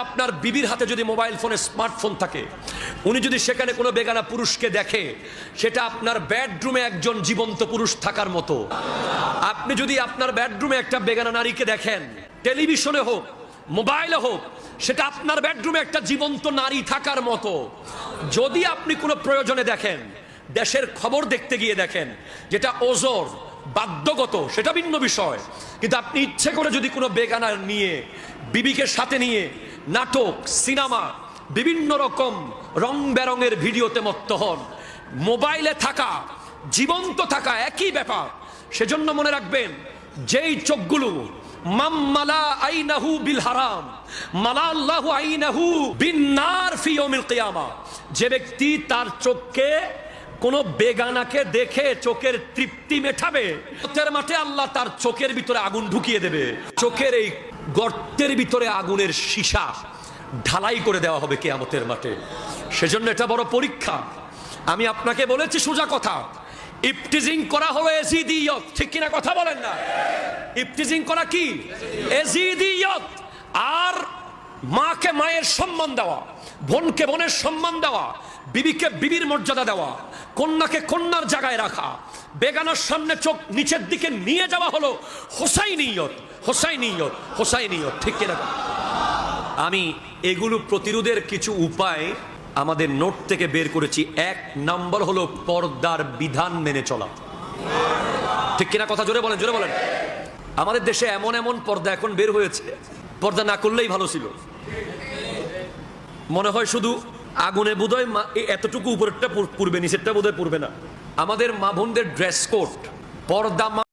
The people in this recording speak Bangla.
আপনার বিবির হাতে যদি মোবাইল ফোনে স্মার্টফোন থাকে, উনি যদি সেখানে কোনো বেগানা পুরুষকে দেখে, সেটা আপনার বেডরুমে একজন জীবন্ত পুরুষ থাকার মতো। আপনি যদি আপনার বেডরুমে একটা বেগানা নারীকে দেখেন টেলিভিশনে হোক মোবাইলে হোক, সেটা আপনার বেডরুমে একটা জীবন্ত নারী থাকার মতো। যদি আপনি কোনো প্রয়োজনে দেখেন, দেশের খবর দেখতে গিয়ে দেখেন, যেটা ওজোর, বাধ্যগত, সেটা ভিন্ন বিষয়। কিন্তু আপনি ইচ্ছে করে যদি কোনো বেগানা নিয়ে, বিবিকে সাথে নিয়ে নাটক, সিনেমা, বিভিন্ন রকম রং বেরঙের ভিডিওতে মত্ত হন। মোবাইলে থাকা, জীবন্ত থাকা একই ব্যাপার। সেজন্য মনে রাখবেন, যেই চোখগুলো মাম্মালা যে ব্যক্তি তার চোখকে কোন বেগানাকে দেখে চোখের তৃপ্তি মেটাবে মাঠে আল্লাহ তার চোখের ভিতরে আগুন ঢুকিয়ে দেবে। চোখের এই গর্তের ভিতরে আগুনের সীসা ঢালাই করে দেওয়া হবে কেয়ামতের মাঠে। সেজন্য এটা বড় পরীক্ষা। আমি আপনাকে বলেছি সোজা কথা। ইফটিজিং করা হলো এজিদিয়ত। ঠিক কিনা কথা বলেন না? ইফটিজিং করা কি? এজিদিয়ত। আর মাকে মায়ের সম্মান দেওয়া, বোনকে বোনের সম্মান দেওয়া, বিবিকে বিবির মর্যাদা দেওয়া, কন্যাকে কন্যার জায়গায় রাখা, বেগানার সামনে চোখ নিচের দিকে নিয়ে যাওয়া হলো হোসাই নিয়ত হোসাই নিয়ত হোসাই নিয়ত ঠিক কিনা? আমি এগুলো প্রতিরোধের কিছু উপায় আমাদের নোট থেকে বের করেছি। এক নাম্বার হলো পর্দার বিধান মেনে চলা। ঠিক কিনা কথা? জোরে বলেন জোরে বলেন। আমাদের দেশে এমন এমন পর্দা এখন বের হয়েছে, পর্দা না করলেই ভালো ছিল। মনে হয় শুধু আগুনে বোধহয় এতটুকু উপরেরটা পুর- পুরবে, নিচেরটা বোধহয় পুরবে না। আমাদের মা বোনদের ড্রেস কোড পর্দা